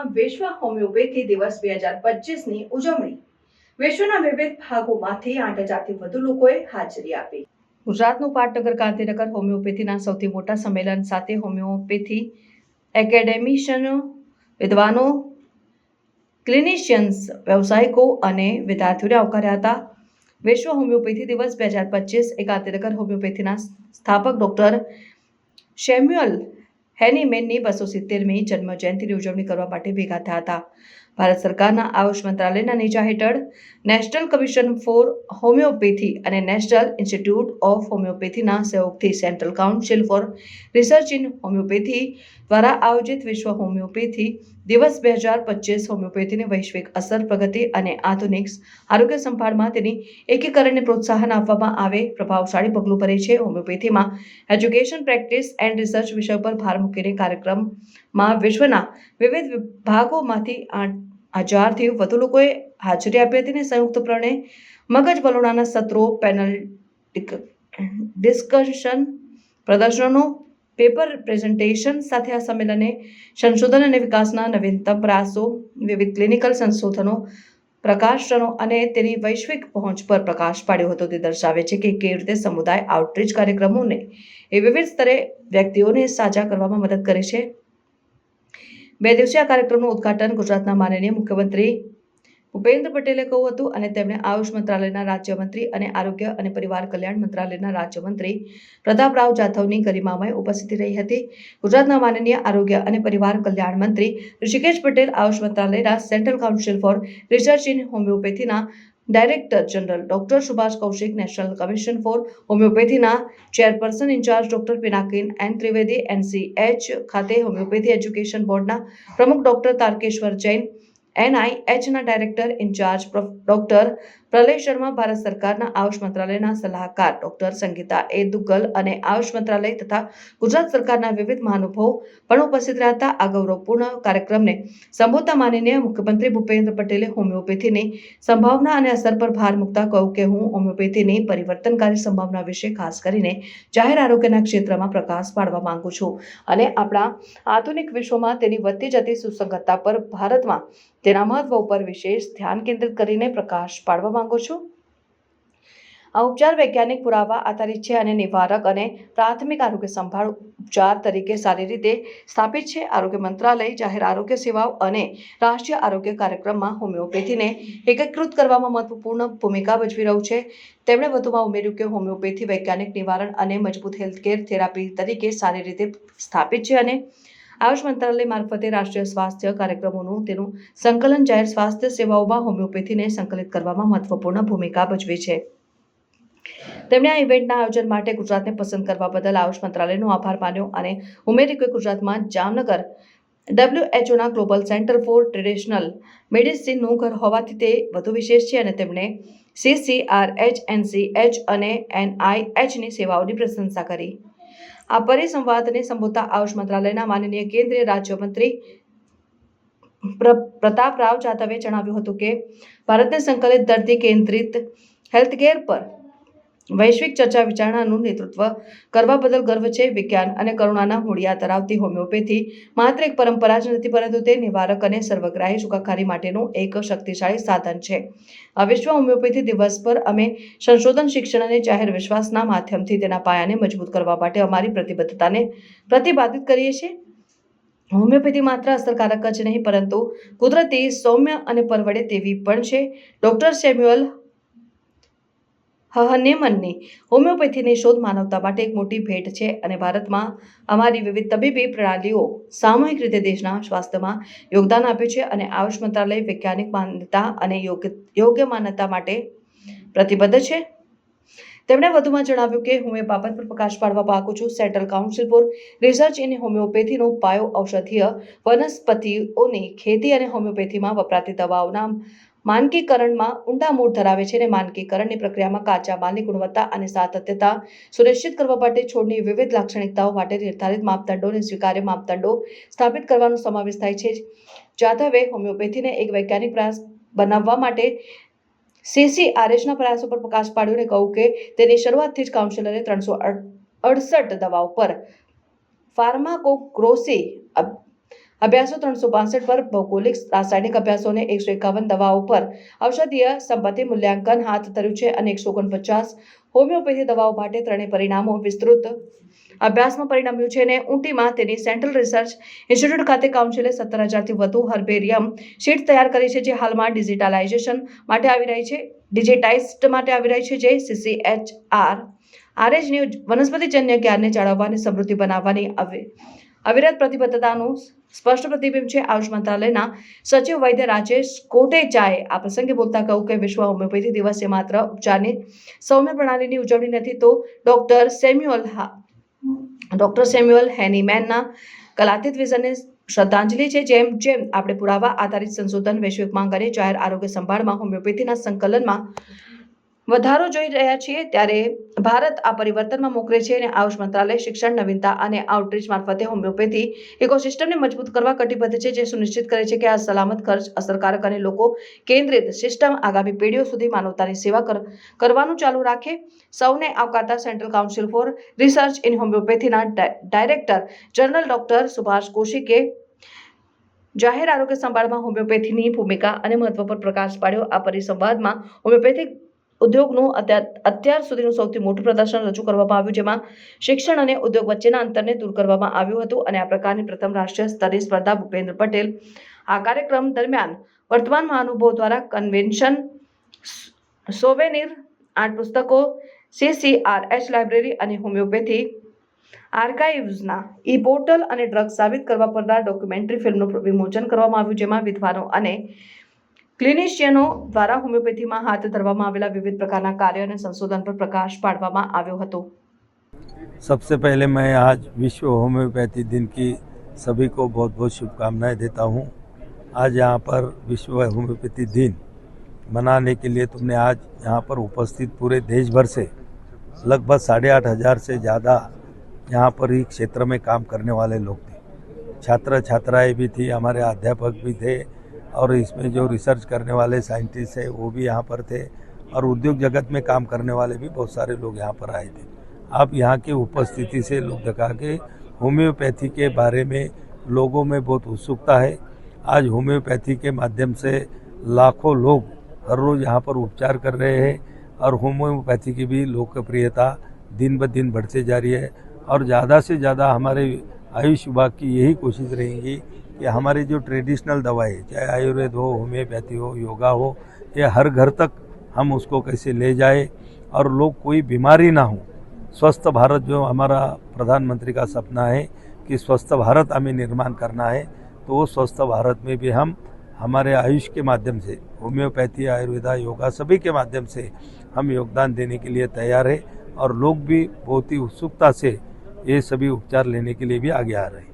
ગુજરાતમાં વિશ્વ હોમિયોપેથી દિવસ બે હજાર પચીસની ઉજવણી. વિશ્વના વિવિધ ભાગોમાંથી આઠ હજારથી વધુ લોકોએ હાજરી આપી. ગુજરાતનું પાટનગર ગાંધીનગર હોમિયોપેથીના સૌથી મોટા સંમેલન સાથે હોમિયોપેથી એકેડેમિશિયનો વિદ્વાનો, ક્લિનિશિયન્સ, વ્યવસાયિકો અને વિદ્યાર્થીઓને આવકાર્યા હતા. વિશ્વ હોમિયોપેથી દિવસ બે હજાર પચીસ એ ગાંધીનગર હોમિયોપેથીના સ્થાપક ડૉક્ટર શેમ્યુઅલ હેનીમેનની બસો સિત્તેરમી જન્મ જયંતિની ઉજવણી કરવા માટે ભેગા થયા હતા. ભારત સરકારના આયુષ મંત્રાલયના નીચા હેઠળ નેશનલ કમિશન ફોર હોમિયોપેથી અને નેશનલ ઇન્સ્ટિટ્યૂટ ઓફ હોમિયોપેથીના સહયોગથી central council for research in homeopathy દ્વારા આયોજિત વિશ્વ હોમિયોપેથી દિવસ બે હજાર પચીસ હોમિયોપેથીની વૈશ્વિક અસર પ્રગતિ અને આધુનિક આરોગ્ય સંભાળમાં તેની એકીકરણને પ્રોત્સાહન આપવામાં આવે, પ્રભાવશાળી પગલું ભરે છે. હોમિયોપેથીમાં એજ્યુકેશન પ્રેક્ટિસ એન્ડ રિસર્ચ વિષય પર ભાર મૂકીને કાર્યક્રમમાં વિશ્વના વિવિધ વિભાગોમાંથી આઠ હજારથી વધુ લોકોએ હાજરી આપી હતી અને સંયુક્તપણે મગજ વલોણાના સત્રો પેનલ ડિસ્કશન પ્રદર્શનો પેપર પ્રેઝન્ટેશન સાથે આ સંમેલને સંશોધન અને વિકાસના નવીનતમ પ્રયાસો વિવિધ ક્લિનિકલ સંશોધનો, પ્રકાશનો અને તેની વૈશ્વિક પહોંચ પર પ્રકાશ પાડ્યો હતો. તે દર્શાવે છે કે કેવી રીતે સમુદાય આઉટરીચ કાર્યક્રમોને એ વિવિધ સ્તરે વ્યક્તિઓને સાજા કરવામાં મદદ કરે છે. બે દિવસીય આ કાર્યક્રમનું ઉદ્ઘાટન ગુજરાતના માનનીય મુખ્યમંત્રી ભૂપેન્દ્ર પટેલે કહ્યું હતું અને તેમણે આયુષ મંત્રાલયના રાજ્યમંત્રી અને આરોગ્ય અને પરિવાર કલ્યાણ મંત્રાલયના રાજ્યમંત્રી પ્રતાપરાવ જાધવની ગરિમામય ઉપસ્થિતિ રહી હતી. ગુજરાતના માનનીય આરોગ્ય અને પરિવાર કલ્યાણ મંત્રી ઋષિકેશ પટેલ આયુષ મંત્રાલયના central council for research in હોમિયોપેથીના director general doctor Subhash Kaushik national commission for હોમિયોપેથીના chairperson incharge doctor Pinakin N Trivedi NCH ખાતે હોમિયોપેથી એજ્યુકેશન બોર્ડના પ્રમુખ doctor તારકેશ્વર Jain એનઆઈએચના director incharge doctor Pralay Sharma, Bharat સરકારના આયુષ મંત્રાલયના સલાહકાર ડોક્ટર સંગીતા એ દુગ્ગલ અને આયુષ મંત્રાલય તથા ગુજરાત સરકારના વિવિધ મહાનુભાવો પણ ઉપસ્થિત રહ્યા આ ગૌરવપૂર્ણ કાર્યક્રમને સંબોધતા માનીને મુખ્યમંત્રી ભૂપેન્દ્ર પટેલે હોમિયોપેથીની સંભાવના અને અસર પર ભાર મૂકતા કહ્યું કે હું હોમિયોપેથીની પરિવર્તનકારી સંભાવના વિશે ખાસ કરીને જાહેર આરોગ્યના ક્ષેત્રમાં પ્રકાશ પાડવા માંગુ છું. અને આપણા આધુનિક વિશ્વમાં તેની વધતી જતી સુસંગતતા પર ભારતમાં તેના મહત્વ ઉપર વિશેષ ધ્યાન કેન્દ્રિત કરીને પ્રકાશ પાડવા માંગુ છું. આ ઉપચાર વૈજ્ઞાનિક પુરાવા આધારિત છે અને નિવારક અને પ્રાથમિક આરોગ્ય સંભાળ ઉપચાર તરીકે સારી રીતે સ્થાપિત છે. આરોગ્ય મંત્રાલય, જાહેર આરોગ્ય સેવાઓ અને રાષ્ટ્રીય આરોગ્ય કાર્યક્રમમાં હોમિયોપેથીને એકીકૃત કરવામાં મહત્વપૂર્ણ ભૂમિકા ભજવી રહ્યું છે. તેમણે વધુમાં ઉમેર્યું કે હોમિયોપેથી વૈજ્ઞાનિક નિવારણ અને મજબૂત હેલ્થકેર થેરાપી તરીકે સારી રીતે સ્થાપિત છે અને આયુષ મંત્રાલય મારફતે રાષ્ટ્રીય સ્વાસ્થ્ય કાર્યક્રમોનું તેનું સંકલન જાહેર સ્વાસ્થ્ય સેવાઓમાં હોમિયોપેથીને સંકલિત કરવામાં મહત્વપૂર્ણ ભૂમિકા ભજવી છે. તેમણે આ ઇવેન્ટના આયોજન માટે ગુજરાતને પસંદ કરવા બદલ આયુષ મંત્રાલયનો આભાર માન્યો અને ઉમેર્યું કે ગુજરાતમાં જામનગર ડબ્લ્યુએચઓના ગ્લોબલ સેન્ટર ફોર ટ્રેડિશનલ મેડિસિનનું ઘર હોવાથી તે વધુ વિશેષ છે અને તેમણે સીસીઆરએચ એનસીએચ અને એનઆઈએચની સેવાઓની પ્રશંસા કરી. આ પરિસંવાદને સંબોધતા આયુષ મંત્રાલયના માનનીય કેન્દ્રીય રાજ્યમંત્રી પ્ર- પ્રતાપરાવ જાધવે જણાવ્યું હતું કે, ભારતને સંકલિત દર્દી કેન્દ્રિત હેલ્થકેર પર વૈશ્વિક ચર્ચા વિચારણાનું નેતૃત્વ કરવા બદલ ગર્વ છે, વિજ્ઞાન અને કરુણાના હોડિયા ધરાવતી હોમિયોપેથી. માત્ર એક પરંપરા જ નથી, પરંતુ તે નિવારક અને સર્વગ્રાહી સુખાકારી માટેનું એક શક્તિશાળી સાધન છે. આ વિશ્વ હોમિયોપેથી દિવસ પર અમે સંશોધન, શિક્ષણ અને જાહેર વિશ્વાસના માધ્યમથી તેના પાયાને મજબૂત કરવા માટે અમારી પ્રતિબદ્ધતાને પ્રતિપાદિત કરીએ છીએ. હોમિયોપેથી માત્ર અસરકારક જ નહીં, પરંતુ કુદરતી, સૌમ્ય અને પરવડે તેવી પણ છે. ડોક્ટર સેમ્યુઅલ હહનેમનની હોમિયોપેથીની શોધ માનવતા માટે એક મોટી ભેટ છે અને ભારતમાં અમારી વિવિધ તબીબી પ્રણાલીઓ સામૂહિક રીતે દેશના સ્વાસ્થ્યમાં યોગદાન આપ્યું છે અને આયુષ મંત્રાલય વૈજ્ઞાનિક માન્યતા અને યોગ્ય માન્યતા માટે પ્રતિબદ્ધ છે. તેમણે વધુમાં જણાવ્યું કે હું એ બાબત પર પ્રકાશ પાડવા માગું છું. Central council for research in હોમિયોપેથીનો પાયો ઔષધીય વનસ્પતિઓની ખેતી અને હોમિયોપેથીમાં વપરાતી દવાઓના માનકીકરણમાં ઊંડા મૂળ ધરાવે છે અને માનકીકરણની પ્રક્રિયામાં કાચા માલની ગુણવત્તા અને સાતત્યતા સુનિશ્ચિત કરવા માટે છોડની વિવિધ લાક્ષણિકતાઓ માટે નિર્ધારિત માપદંડો અને સ્વીકાર્ય માપદંડો સ્થાપિત કરવાનો સમાવેશ થાય છે. જાધવે હોમિયોપેથીને એક વૈજ્ઞાનિક પ્રયાસ બનાવવા માટે સીસીઆરએસના પ્રયાસો પર પ્રકાશ પાડ્યો અને કહ્યું કે તેની શરૂઆતથી જ કાઉન્સિલરે ત્રણસો અડસઠ દવાઓ પર ફાર્માકોગ્રોસી અભ્યાસો ત્રણસો પાસઠ પર ભૌગોલિક રાસાયણિક અભ્યાસોને એકસો એકાવન દવાઓ પર ઔષધીય સંપત્તિ મૂલ્યાંકન હાથ ધર્યું છે અને એકસો ઓગણપચાસ હોમિયોપેથી દવાઓ માટે ત્રણેય પરિણામો વિસ્તૃત અભ્યાસમાં પરિણમ્યું છે અને ઊંટીમાં તેની સેન્ટ્રલ રિસર્ચ ઇન્સ્ટિટ્યૂટ ખાતે કાઉન્સિલે સત્તર હજારથી વધુ હર્બેરિયમ શીટ તૈયાર કરી છે જે હાલમાં ડિજિટલાઇઝેશન માટે આવી રહી છે. ડિજિટાઇઝડ માટે આવી રહી છે જે સીસીએચઆર આરએચની વનસ્પતિજન્ય જ્ઞાનને જાળવવાની સમૃદ્ધિ બનાવવાની અવિ અવિરત પ્રતિબદ્ધતાનું સ્પષ્ટ પ્રતિબિંબ છે આયુષ મંત્રાલયના. સચિવ વૈદ્ય રાજેશ કોટેચાએ આ પ્રસંગે બોલતા કહ્યું કે વિશ્વ હોમિયોપેથી દિવસે માત્ર ઉપચારની સૌમ્ય પ્રણાલીની ઉજવણી નથી તો ડોક્ટર સેમ્યુઅલ હા, ડોક્ટર સેમ્યુઅલ હેનીમેનના કલાતીત વિઝનને શ્રદ્ધાંજલિ છે, જેમ જેમ આપણે પુરાવા આધારિત સંશોધન, વૈશ્વિક માંગ અને જાહેર આરોગ્ય સંભાળમાં હોમિયોપેથીના સંકલનમાં વધારો જોઈ રહ્યા છીએ ત્યારે ભારત આ પરિવર્તનમાં મોકલે છે અને આયુષ મંત્રાલય, શિક્ષણ, નવીનતા અને આઉટરીચ મારફતે હોમિયોપેથી ઇકોસિસ્ટમને મજબૂત કરવા કટિબદ્ધ છે, જે સુનિશ્ચિત કરે છે કે આ સલામત ખર્ચ અસરકારક અને લોકો કેન્દ્રિત સિસ્ટમ આગામી પેઢીઓ સુધી માનવતાની સેવા કર- કરવાનું ચાલુ રાખે. સૌને આવકારતા central council for research in હોમિયોપેથીના director general doctor Subhash કોશિકે જાહેર આરોગ્ય સંભાળમાં હોમિયોપેથીની ભૂમિકા અને મહત્વ પર પ્રકાશ પાડ્યો. આ પરિસંવાદમાં હોમિયોપેથિક ઉદ્યોગનું અત્યાર સુધીનું સૌથી મોટું પ્રદર્શન રજૂ કરવામાં આવ્યું, જેમાં શિક્ષણ અને ઉદ્યોગ વચ્ચેના અંતરને દૂર કરવામાં આવ્યું હતું અને આ પ્રકારની પ્રથમ રાષ્ટ્રીય સ્તરીય સ્પર્ધા ભૂપેન્દ્ર પટેલ આ કાર્યક્રમ દરમિયાન વર્તમાન મહાનુભાવો દ્વારા કન્વેન્શન સોવેનિર, આઠ પુસ્તકો સીસીઆરએચ લાઇબ્રેરી અને હોમિયોપેથી, આર્કાઇવ્સના ઈ પોર્ટલ અને ડ્રગ સાબિત કરવા પરના ડોક્યુમેન્ટરી ફિલ્મનું વિમોચન કરવામાં આવ્યું, જેમાં વિદ્વાનો અને ક્લિનિશિયનો દ્વારા હોમિયોપેથીમાં હાથ ધરવામાં આવેલા વિવિધ પ્રકારના કાર્ય અને સંશોધન પર પ્રકાશ પાડવામાં આવ્યો હતો सबसे पहले मैं आज विश्व होम्योपैथी दिन की सभी को बहुत बहुत शुभकामनाएं देता हूं आज यहाँ पर विश्व होम्योपैथी दिन मनाने के लिए तुमने आज यहाँ पर उपस्थित पूरे देश भर से लगभग साढ़े आठ हज़ार से ज़्यादा यहाँ पर ही क्षेत्र में काम करने वाले लोग थे छात्र छात्राएं भी थी हमारे अध्यापक भी थे और इसमें जो रिसर्च करने वाले साइंटिस्ट हैं, वो भी यहाँ पर थे और उद्योग जगत में काम करने वाले भी बहुत सारे लोग यहाँ पर आए थे। आप यहाँ की उपस्थिति से लोग दिखा के होम्योपैथी के बारे में लोगों में बहुत उत्सुकता है। आज होम्योपैथी के माध्यम से लाखों लोग हर रोज़ यहाँ पर उपचार कर रहे हैं और होम्योपैथी की भी लोकप्रियता दिन ब दिन बढ़ते जा रही है। और ज़्यादा से ज़्यादा हमारे आयुष विभाग की यही कोशिश रहेगी कि हमारी जो ट्रेडिशनल दवाएँ चाहे आयुर्वेद हो, होम्योपैथी हो, योगा हो, ये हर घर तक हम उसको कैसे ले जाए और लोग कोई बीमारी ना हो। स्वस्थ भारत जो हमारा प्रधानमंत्री का सपना है कि स्वस्थ भारत हमें निर्माण करना है तो वो स्वस्थ भारत में भी हम, हमारे आयुष के माध्यम से, होम्योपैथी, आयुर्वेदा, योगा सभी के माध्यम से हम योगदान देने के लिए तैयार है और लोग भी बहुत ही उत्सुकता से ये सभी उपचार लेने के लिए भी आगे आ रहे हैं।